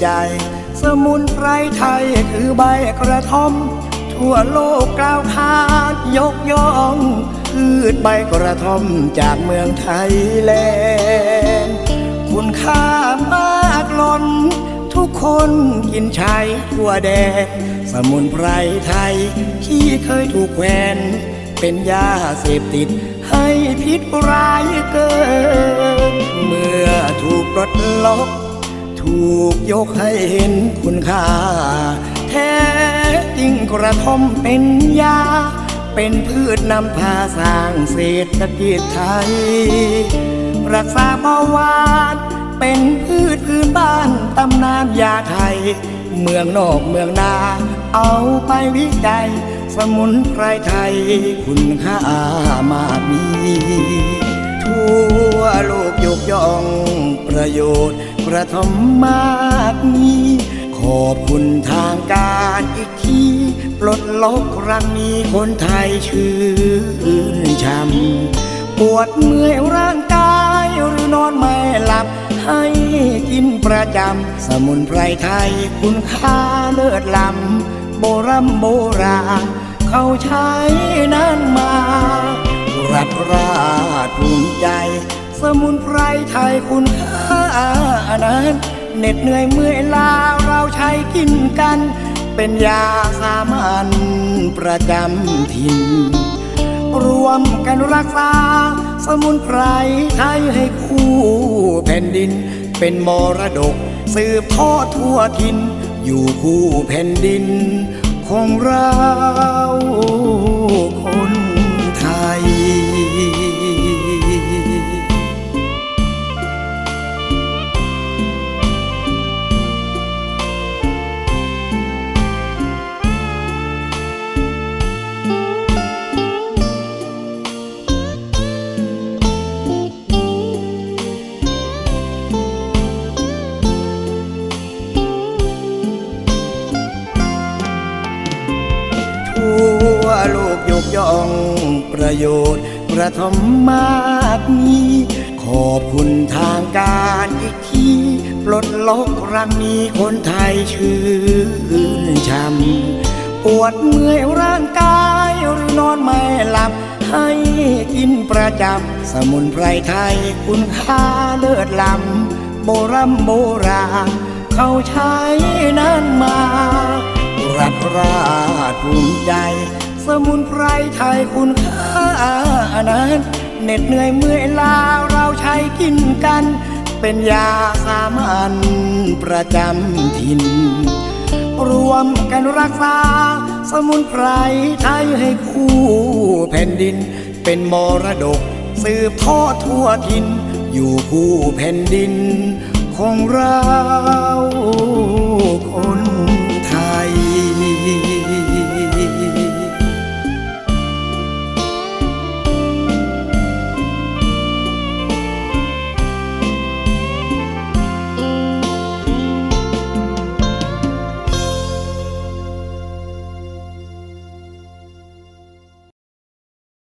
ใจ สมุนไพรไทยคือใบกระท่อม ทั่วโลกกล่าวขานยกย่องพืชใบกระท่อมจากเมืองไทยแลนด์คุณค่ามากล้น ทุกคนกินใช้ทั่วแดนสมุนไพรไทยที่เคยถูกแขวนเป็นยาเสพติดให้พิษร้ายเกิน เมื่อถูกปลดล็อก ถูกยกให้เห็นคุณค่า แท้จริงกระท่อมเป็นยา เป็นพืชนำพาสร้างเศรษฐกิจไทย รักษาเบาหวานเป็นพืชพื้นบ้านตำนานยาไทย เมืองนอกเมืองนา เอาไปวิจัยสมุนไพรไทย คุณค่ามากมี ยกย่องประโยชน์กระทำมากมีขอบคุณทางการอีกทีปลดล็อกครั้งนี้คนไทยชื่นช่ำปวดเมื่อยร่างกายหรือนอนไม่หลับ ให้กินประจำ สมุนไพรไทยคุณค่าเลิศล้ำโบรำโบราณเขาใช้นั้นมารัฐราภูมิใจ สมุนไพรไทยคุณค่านั้นเหน็ดเหนื่อยเมื่อยลาเราใช้กินกัน เป็นยาสามัญประจำถิ่นรวมกันรักษา สมุนไพรไทยให้คู่แผ่นดิน เป็นมรดก สืบทอดทั่วทิน อยู่คู่แผ่นดินของเรา ยกย่องประโยชน์ประทมมากมีขอบคุณทางการอีกทีปลดล็อกรังนี้คนไทยชื่นช่ำปวดเมื่อยร่างกายหรือนอนไม่หลับให้กินประจำสมุนไพรไทยคุณค่าเลิศล้ำโบรโบราณเขาใช้นั้นมา รัฐราชภูมิใจ สมุนไพรไทยคุณค่านั้นเหน็ดเหนื่อยเมื่อยลาเราใช้กินกัน เป็นยาสามัญประจำถิ่น รวมกันรักษา สมุนไพรไทยให้คู่แผ่นดิน เป็นมรดก สืบทอดทั่วทินอยู่คู่แผ่นดินของเรา